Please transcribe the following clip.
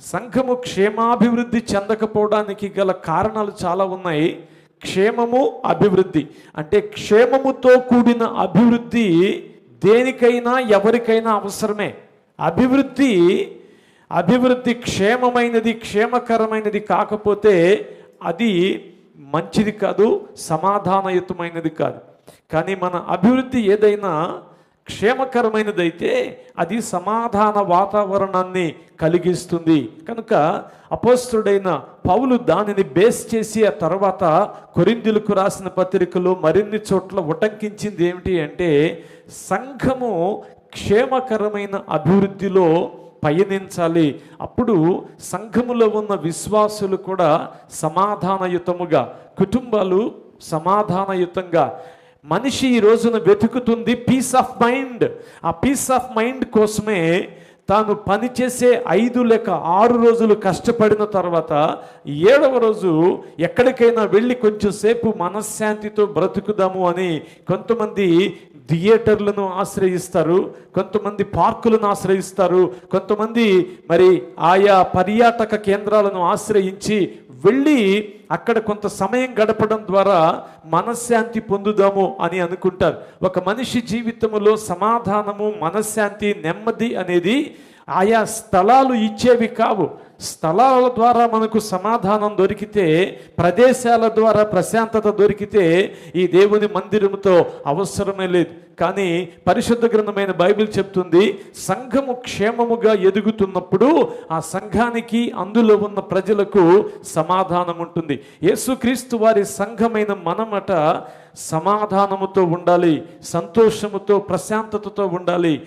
సంఘము క్షేమాభివృద్ధి చెందకపోవడానికి గల కారణాలు చాలా ఉన్నాయి. క్షేమము అభివృద్ధి. అంటే క్షేమముతో కూడిన అభివృద్ధి దేనికైనా ఎవరికైనా అవసరమే. అభివృద్ధి అభివృద్ధి క్షేమమైనది క్షేమకరమైనది కాకపోతే అది మంచిది కాదు సమాధానయుతమైనది కాదు. కానీ మన అభివృద్ధి ఏదైనా క్షేమకరమైనదైతే అది సమాధాన వాతావరణాన్ని కలిగిస్తుంది. కనుక అపోస్తుడైన పౌలు దానిని బేస్ చేసి ఆ తర్వాత కొరిందులకు రాసిన పత్రికలు మరిన్ని చోట్ల ఉటంకించింది ఏమిటి అంటే సంఘము క్షేమకరమైన అభివృద్ధిలో పయనించాలి. అప్పుడు సంఘములో ఉన్న విశ్వాసులు కూడా సమాధానయుతముగా కుటుంబాలు సమాధానయుతంగా మనిషి ఈ రోజున వెతుకుతుంది పీస్ ఆఫ్ మైండ్ ఆ పీస్ ఆఫ్ మైండ్ కోసమే తాను పనిచేసే ఐదు లేక ఆరు రోజులు కష్టపడిన తర్వాత ఏడవ రోజు ఎక్కడికైనా వెళ్ళి కొంచెం సేపు మనశ్శాంతితో బ్రతుకుదాము అని కొంతమంది థియేటర్లను ఆశ్రయిస్తారు కొంతమంది పార్కులను ఆశ్రయిస్తారు కొంతమంది మరి ఆయా పర్యాటక కేంద్రాలను ఆశ్రయించి వెళ్ళి అక్కడ కొంత సమయం గడపడం ద్వారా మనశ్శాంతి పొందుదాము అని అనుకుంటారు. ఒక మనిషి జీవితంలో సమాధానము మనశ్శాంతి నెమ్మది అనేది ఆయా స్థలాలు ఇచ్చేవి కావు. స్థలాల ద్వారా మనకు సమాధానం దొరికితే ప్రదేశాల ద్వారా ప్రశాంతత దొరికితే ఈ దేవుని మందిరముతో అవసరమే లేదు. కానీ పరిశుద్ధ గ్రంథమైన బైబిల్ చెప్తుంది సంఘము క్షేమముగా ఎదుగుతున్నప్పుడు ఆ సంఘానికి అందులో ఉన్న ప్రజలకు సమాధానం ఉంటుంది. యేసుక్రీస్తు వారి సంఘమైన మనమట సమాధానముతో ఉండాలి సంతోషముతో ప్రశాంతతతో ఉండాలి.